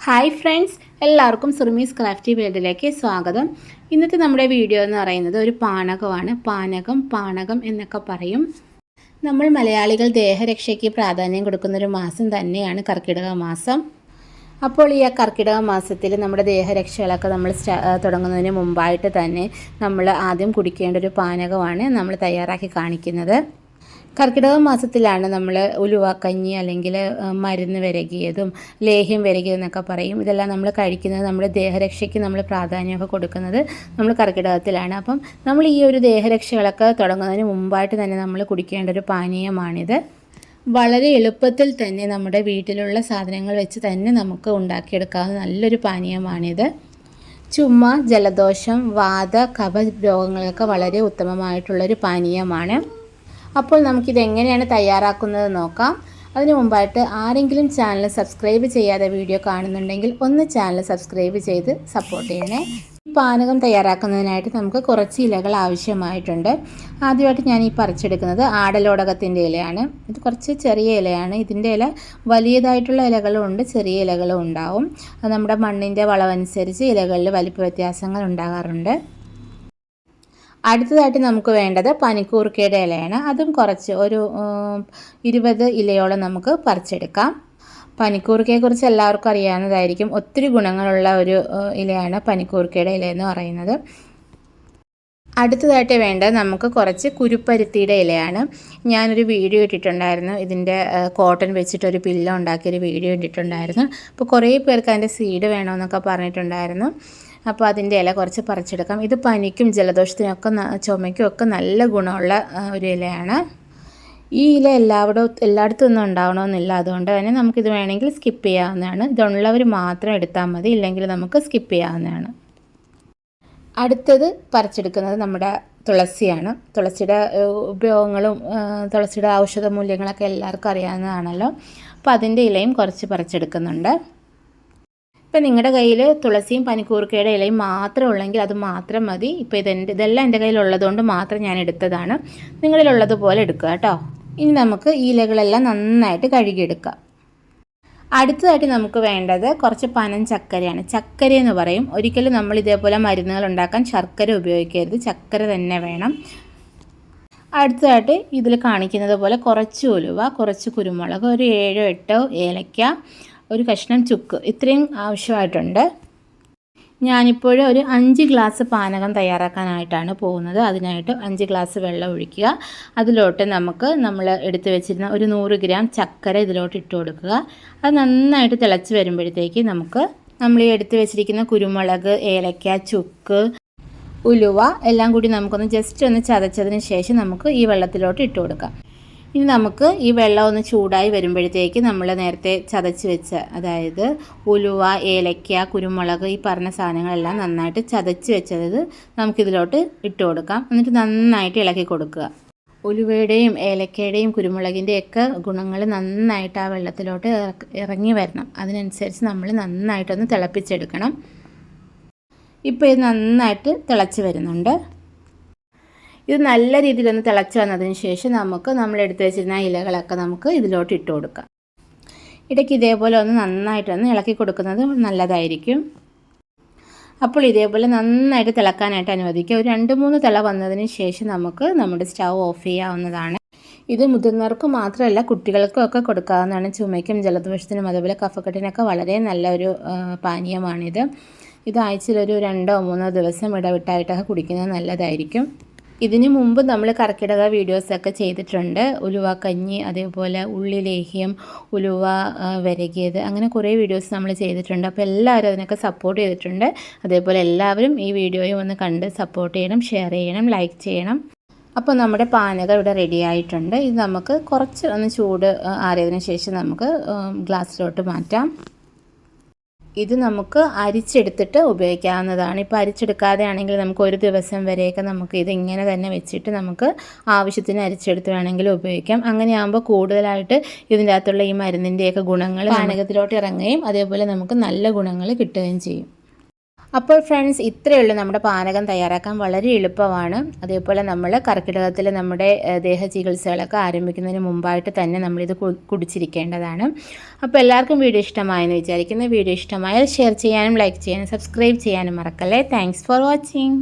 Hi friends എല്ലാവർക്കും Surumi's crafty വേൾഡിലേക്ക് സ്വാഗതം. ഇന്നത്തെ നമ്മുടെ വീഡിയോ എന്ന് പറയുന്നത് ഒരു പാനകമാണ്. പാനകം പാനകം എന്നൊക്കെ പറയും. നമ്മൾ മലയാളികൾ ദേഹരക്ഷയ്ക്ക് പ്രാധാന്യം കൊടുക്കുന്ന ഒരു മാസം തന്നെയാണ് കർക്കിടക മാസം. അപ്പോൾ ഈ കർക്കിടക മാസത്തിൽ നമ്മുടെ ദേഹരക്ഷകളൊക്കെ നമ്മൾ തുടങ്ങുന്നതിന് മുമ്പായിട്ട് തന്നെ നമ്മൾ ആദ്യം കുടിക്കേണ്ട ഒരു പാനകമാണ് നമ്മൾ തയ്യാറാക്കി കാണിക്കുന്നത്. കർക്കിടക മാസത്തിലാണ് നമ്മൾ ഉലുവാക്കഞ്ഞി അല്ലെങ്കിൽ മരുന്ന് വിരകിയതും ലേഹ്യം വിരകിയതെന്നൊക്കെ പറയും. ഇതെല്ലാം നമ്മൾ കഴിക്കുന്നത് നമ്മുടെ ദേഹരക്ഷയ്ക്ക് നമ്മൾ പ്രാധാന്യമൊക്കെ കൊടുക്കുന്നത് നമ്മൾ കർക്കിടകത്തിലാണ്. അപ്പം നമ്മൾ ഈ ഒരു ദേഹരക്ഷകളൊക്കെ തുടങ്ങുന്നതിന് മുമ്പായിട്ട് തന്നെ നമ്മൾ കുടിക്കേണ്ട ഒരു പാനീയമാണിത്. വളരെ എളുപ്പത്തിൽ തന്നെ നമ്മുടെ വീട്ടിലുള്ള സാധനങ്ങൾ വെച്ച് തന്നെ നമുക്ക് ഉണ്ടാക്കിയെടുക്കാവുന്ന നല്ലൊരു പാനീയമാണിത്. ചുമ ജലദോഷം വാത കഫ രോഗങ്ങൾക്ക് വളരെ ഉത്തമമായിട്ടുള്ളൊരു പാനീയമാണ്. അപ്പോൾ നമുക്കിത് എങ്ങനെയാണ് തയ്യാറാക്കുന്നത് നോക്കാം. അതിനു മുമ്പായിട്ട് ആരെങ്കിലും ചാനൽ സബ്സ്ക്രൈബ് ചെയ്യാതെ വീഡിയോ കാണുന്നുണ്ടെങ്കിൽ ഒന്ന് ചാനൽ സബ്സ്ക്രൈബ് ചെയ്ത് സപ്പോർട്ട് ചെയ്യണേ. പാനകം തയ്യാറാക്കുന്നതിനായിട്ട് നമുക്ക് കുറച്ച് ഇലകൾ ആവശ്യമായിട്ടുണ്ട്. ആദ്യമായിട്ട് ഞാൻ ഈ പറിച്ചെടുക്കുന്നത് ആടലോടകത്തിന്റെ ഇലയാണ്. ഇത് കുറച്ച് ചെറിയ ഇലയാണ്. ഇതിന്റെ ഇല വലിയതായിട്ടുള്ള ഇലകളും ഉണ്ട് ചെറിയ ഇലകളും ഉണ്ടാവും. അത് നമ്മുടെ മണ്ണിന്റെ വളവനുസരിച്ച് ഇലകളിൽ വലിപ്പ വ്യത്യാസങ്ങൾ ഉണ്ടാകാറുണ്ട്. അടുത്തതായിട്ട് നമുക്ക് വേണ്ടത് പനിക്കൂർക്കയുടെ ഇലയാണ്. അതും കുറച്ച് ഒരു ഇരുപത് ഇലയോളം നമുക്ക് പറിച്ചെടുക്കാം. പനിക്കൂർക്കയെക്കുറിച്ച് എല്ലാവർക്കും അറിയാവുന്നതായിരിക്കും. ഒത്തിരി ഗുണങ്ങളുള്ള ഒരു ഇലയാണ് പനിക്കൂർക്കയുടെ ഇല എന്ന് പറയുന്നത്. അടുത്തതായിട്ട് വേണ്ടത് നമുക്ക് കുറച്ച് കുരുപ്പരുത്തിയുടെ ഇലയാണ്. ഞാനൊരു വീഡിയോ ഇട്ടിട്ടുണ്ടായിരുന്നു. ഇതിന്റെ കോട്ടൺ വെച്ചിട്ടൊരു പില്ല ഉണ്ടാക്കിയൊരു വീഡിയോ ഇട്ടിട്ടുണ്ടായിരുന്നു. അപ്പോൾ കുറേ പേർക്ക് അതിന്റെ സീഡ് വേണമെന്നൊക്കെ പറഞ്ഞിട്ടുണ്ടായിരുന്നു. അപ്പോൾ അതിന്റെ ഇല കുറച്ച് പറിച്ചെടുക്കാം. ഇത് പനിക്കും ജലദോഷത്തിനൊക്കെ ചുമയ്ക്കും ഒക്കെ നല്ല ഗുണമുള്ള ഒരു ഇലയാണ്. ഈ ഇല എല്ലാവിടെ എല്ലായിടത്തും ഒന്നും ഉണ്ടാവണമെന്നില്ല. അതുകൊണ്ട് തന്നെ നമുക്കിത് വേണമെങ്കിൽ സ്കിപ്പ് ചെയ്യാവുന്നതാണ്. ഇതുള്ളവർ മാത്രം എടുത്താൽ മതി. ഇല്ലെങ്കിൽ നമുക്ക് സ്കിപ്പ് ചെയ്യാവുന്നതാണ്. അടുത്തത് പറിച്ചെടുക്കുന്നത് നമ്മുടെ തുളസിയാണ്. തുളസിയുടെ ഉപയോഗങ്ങളും തുളസിയുടെ ഔഷധ മൂല്യങ്ങളൊക്കെ എല്ലാവർക്കും അറിയാവുന്നതാണല്ലോ. അപ്പോൾ അതിന്റെ ഇലയും കുറച്ച് പറിച്ചെടുക്കുന്നുണ്ട്. ഇപ്പം നിങ്ങളുടെ കയ്യിൽ തുളസിയും പനിക്കൂർക്കയുടെ ഇലയും മാത്രം ഉള്ളെങ്കിൽ അത് മാത്രം മതി. ഇപ്പോൾ ഇതെന്റെ ഇതെല്ലാം എന്റെ കയ്യിലുള്ളതുകൊണ്ട് മാത്രം ഞാൻ എടുത്തതാണ്. നിങ്ങളിലുള്ളതുപോലെ എടുക്കുക കേട്ടോ. ഇനി നമുക്ക് ഈ ഇലകളെല്ലാം നന്നായിട്ട് കഴുകിയെടുക്കാം. അടുത്തതായിട്ട് നമുക്ക് വേണ്ടത് കുറച്ച് പനം ചക്കരയാണ്. ചക്കര എന്ന് പറയും. ഒരിക്കലും നമ്മൾ ഇതേപോലെ മരുന്നുകൾ ഉണ്ടാക്കാൻ ശർക്കര ഉപയോഗിക്കരുത്. ചക്കര തന്നെ വേണം. അടുത്തതായിട്ട് ഇതിൽ കാണിക്കുന്നത് പോലെ കുറച്ച് ഉലുവ കുറച്ച് കുരുമുളക് ഒരു ഏഴോ എട്ടോ ഏലക്ക ഒരു കഷ്ണം ചുക്ക് ഇത്രയും ആവശ്യമായിട്ടുണ്ട്. ഞാനിപ്പോൾ ഒരു അഞ്ച് ഗ്ലാസ് പാനകം തയ്യാറാക്കാനായിട്ടാണ് പോകുന്നത്. അതിനായിട്ട് അഞ്ച് ഗ്ലാസ് വെള്ളം ഒഴിക്കുക. അതിലോട്ട് നമുക്ക് നമ്മൾ എടുത്തു വെച്ചിരുന്ന ഒരു നൂറ് ഗ്രാം ചക്കര ഇതിലോട്ട് ഇട്ട് കൊടുക്കുക. അത് നന്നായിട്ട് തിളച്ച് വരുമ്പോഴത്തേക്ക് നമുക്ക് നമ്മൾ ഈ എടുത്തു വെച്ചിരിക്കുന്ന കുരുമുളക് ഏലക്ക ചുക്ക് ഉലുവ എല്ലാം കൂടി നമുക്കൊന്ന് ജസ്റ്റ് ഒന്ന് ചതച്ചതിന് ശേഷം നമുക്ക് ഈ വെള്ളത്തിലോട്ട് ഇട്ട് കൊടുക്കാം. ഇനി നമുക്ക് ഈ വെള്ളം ഒന്ന് ചൂടായി വരുമ്പോഴത്തേക്ക് നമ്മൾ നേരത്തെ ചതച്ച് വെച്ച അതായത് ഉലുവ ഏലക്ക കുരുമുളക് ഈ പറഞ്ഞ സാധനങ്ങളെല്ലാം നന്നായിട്ട് ചതച്ച് വെച്ചത് നമുക്കിതിലോട്ട് ഇട്ട് കൊടുക്കാം. എന്നിട്ട് നന്നായിട്ട് ഇളക്കി കൊടുക്കുക. ഉലുവയുടെയും ഏലക്കയുടെയും കുരുമുളകിന്റെയൊക്കെ ഗുണങ്ങൾ നന്നായിട്ട് ആ വെള്ളത്തിലോട്ട് ഇറങ്ങി വരണം. അതിനനുസരിച്ച് നമ്മൾ നന്നായിട്ടൊന്ന് തിളപ്പിച്ചെടുക്കണം. ഇപ്പോൾ ഇത് നന്നായിട്ട് തിളച്ച് വരുന്നുണ്ട്. ഇത് നല്ല രീതിയിൽ ഒന്ന് തിളച്ച് വന്നതിന് ശേഷം നമുക്ക് നമ്മൾ എടുത്ത് വെച്ചിരുന്ന ഇലകളൊക്കെ നമുക്ക് ഇതിലോട്ട് ഇട്ട് കൊടുക്കാം. ഇടയ്ക്ക് ഇതേപോലെ ഒന്ന് നന്നായിട്ടൊന്ന് ഇളക്കി കൊടുക്കുന്നത് നല്ലതായിരിക്കും. അപ്പോൾ ഇതേപോലെ നന്നായിട്ട് തിളക്കാനായിട്ട് അനുവദിക്കുക. ഒരു രണ്ട് മൂന്ന് തിള വന്നതിന് ശേഷം നമുക്ക് നമ്മുടെ സ്റ്റൗ ഓഫ് ചെയ്യാവുന്നതാണ്. ഇത് മുതിർന്നവർക്ക് മാത്രമല്ല കുട്ടികൾക്കും ഒക്കെ കൊടുക്കാവുന്നതാണ്. ചുമയ്ക്കും ജലദോഷത്തിനും അതുപോലെ കഫക്കെട്ടിനൊക്കെ വളരെ നല്ലൊരു പാനീയമാണിത്. ഇത് ആഴ്ചയിൽ ഒരു രണ്ടോ മൂന്നോ ദിവസം ഇടവിട്ടായിട്ടൊക്കെ കുടിക്കുന്നത് നല്ലതായിരിക്കും. ഇതിനു മുമ്പ് നമ്മൾ കർക്കിടക വീഡിയോസൊക്കെ ചെയ്തിട്ടുണ്ട്. ഉലുവ കഞ്ഞി അതേപോലെ ഉള്ളി ലേഹ്യം ഉലുവ വരകിയത് അങ്ങനെ കുറേ വീഡിയോസ് നമ്മൾ ചെയ്തിട്ടുണ്ട്. അപ്പോൾ എല്ലാവരും അതിനൊക്കെ സപ്പോർട്ട് ചെയ്തിട്ടുണ്ട്. അതേപോലെ എല്ലാവരും ഈ വീഡിയോയും ഒന്ന് കണ്ട് സപ്പോർട്ട് ചെയ്യണം ഷെയർ ചെയ്യണം ലൈക്ക് ചെയ്യണം. അപ്പോൾ നമ്മുടെ പാനകം ഇവിടെ റെഡി ആയിട്ടുണ്ട്. ഇത് നമുക്ക് കുറച്ച് ഒന്ന് ചൂട് ആറിയതിന് ശേഷം നമുക്ക് ഗ്ലാസ്സിലോട്ട് മാറ്റാം. ഇത് നമുക്ക് അരിച്ചെടുത്തിട്ട് ഉപയോഗിക്കാവുന്നതാണ്. ഇപ്പോൾ അരിച്ചെടുക്കാതെ ആണെങ്കിൽ നമുക്ക് ഒരു ദിവസം വരെയൊക്കെ നമുക്ക് ഇത് ഇങ്ങനെ തന്നെ വെച്ചിട്ട് നമുക്ക് ആവശ്യത്തിന് അരിച്ചെടുത്ത് വേണമെങ്കിൽ ഉപയോഗിക്കാം. അങ്ങനെയാകുമ്പോൾ കൂടുതലായിട്ട് ഇതിന്റെ അകത്തുള്ള ഈ മരുന്നിന്റെയൊക്കെ ഗുണങ്ങൾ പാനകത്തിലോട്ട് ഇറങ്ങുകയും അതേപോലെ നമുക്ക് നല്ല ഗുണങ്ങൾ കിട്ടുകയും ചെയ്യും. അപ്പോൾ ഫ്രണ്ട്സ് ഇത്രയേ ഉള്ളൂ നമ്മുടെ പാനകം തയ്യാറാക്കാൻ വളരെ എളുപ്പമാണ്. അതേപോലെ നമ്മൾ കർക്കിടകത്തിൽ നമ്മുടെ ദേഹ ചികിത്സകളൊക്കെ ആരംഭിക്കുന്നതിന് മുമ്പായിട്ട് തന്നെ നമ്മളിത് കുടിച്ചിരിക്കേണ്ടതാണ്. അപ്പോൾ എല്ലാവർക്കും വീഡിയോ ഇഷ്ടമായെന്ന് വിചാരിക്കുന്നു. വീഡിയോ ഇഷ്ടമായാൽ ഷെയർ ചെയ്യാനും ലൈക്ക് ചെയ്യാനും സബ്സ്ക്രൈബ് ചെയ്യാനും മറക്കല്ലേ. Thanks for watching